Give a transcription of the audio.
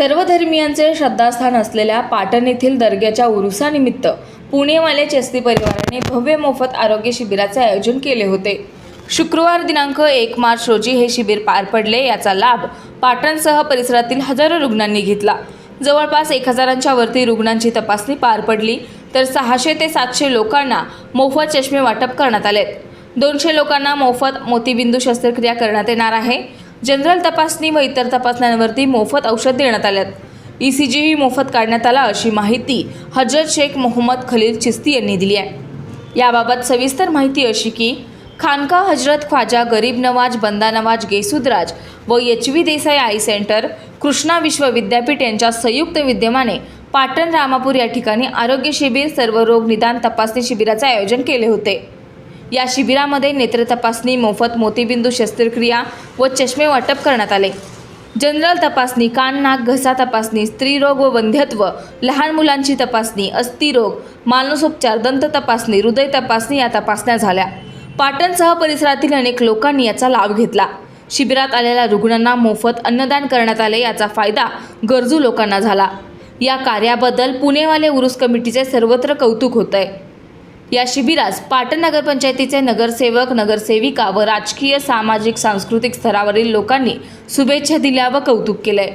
सर्व धर्मियांचे श्रद्धास्थान असलेल्या पाटण येथील दर्ग्याच्या उरुसानिमित्त पुणेवाले चस्ती परिवाराने भव्य मोफत आरोग्य शिबिराचे आयोजन केले होते. शुक्रवार दिनांक एक मार्च रोजी हे शिबिर पार पडले. याचा लाभ पाटणसह परिसरातील हजारो रुग्णांनी घेतला. जवळपास एक हजारांच्या वरती रुग्णांची तपासणी पार पडली तर सहाशे ते सातशे लोकांना मोफत चष्मे वाटप करण्यात आलेत. दोनशे लोकांना मोफत मोतीबिंदू शस्त्रक्रिया करण्यात येणार आहे. जनरल तपासणी व इतर तपासण्यांवरती मोफत औषध देण्यात आल्यात. ई सी जीही मोफत काढण्यात आला अशी माहिती हजरत शेख मोहम्मद खलील चिस्ती यांनी दिली आहे. याबाबत सविस्तर माहिती अशी की खानका हजरत ख्वाजा गरीब नवाज बंदा नवाज गेसुदराज व H V Desai eye centre Krishna Vishwa Vidyapeeth यांच्या संयुक्त विद्यमाने पाटण रामापूर या ठिकाणी आरोग्य शिबिर सर्व रोग निदान तपासणी शिबिराचे आयोजन केले होते. या शिबिरामध्ये नेत्र तपासणी मोफत मोतीबिंदू शस्त्रक्रिया व चष्मे वाटप करण्यात आले. जनरल तपासणी कान नाक घसा तपासणी स्त्रीरोग व वंध्यत्व लहान मुलांची तपासणी अस्थिरोग मानसोपचार दंत तपासणी हृदय तपासणी या तपासण्या झाल्या. पाटणसह परिसरातील अनेक लोकांनी याचा लाभ घेतला. शिबिरात आलेल्या रुग्णांना मोफत अन्नदान करण्यात आले याचा फायदा गरजू लोकांना झाला. या कार्याबद्दल पुणेवाले उरुस कमिटीचे सर्वत्र कौतुक होत आहे या शिबिरास पाटण नगरपंचायतीचे नगरसेवक नगरसेविका व राजकीय सामाजिक सांस्कृतिक स्तरावरील लोकांनी शुभेच्छा दिल्या व कौतुक केलंय.